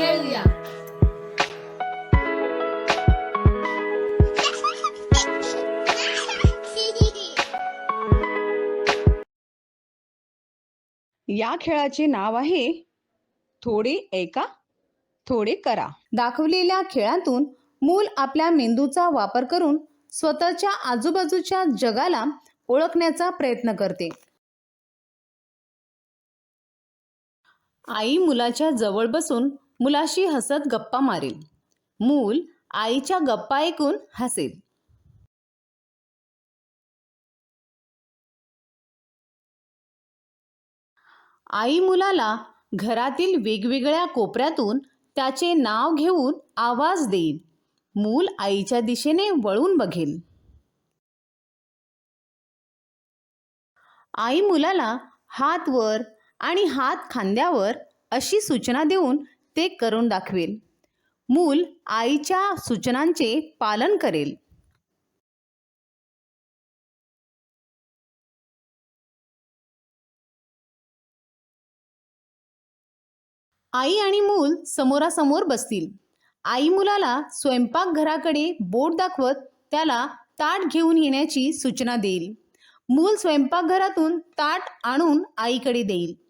खेळूया या खेळाचे नाव आहे थोडे ऐका थोडे करा. दाखवलेल्या खेळातून मूल आपल्या मेंदूचा वापर करून स्वतःच्या आजूबाजूच्या जगाला ओळखण्याचा प्रयत्न करते. आई मुलाच्या जवळ बसून मुलाशी हसत गप्पा मारेल. मूल आईच्या गप्पा ऐकून हसेल. आई मुलाला घरातील वेगवेगळ्या कोपऱ्यातून त्याचे नाव घेऊन आवाज देईल. मूल आईच्या दिशेने वळून बघेल. आई मुलाला हात वर आणि हात खांद्यावर अशी सूचना देऊन ते करून दाखवेल. मूल आईच्या सूचनांचे पालन करेल. आई आणि मूल समोरासमोर बसतील. आई मुलाला स्वयंपाकघराकडे बोट दाखवत त्याला ताट घेऊन येण्याची सूचना देईल. मूल स्वयंपाकघरातून ताट आणून आईकडे देईल.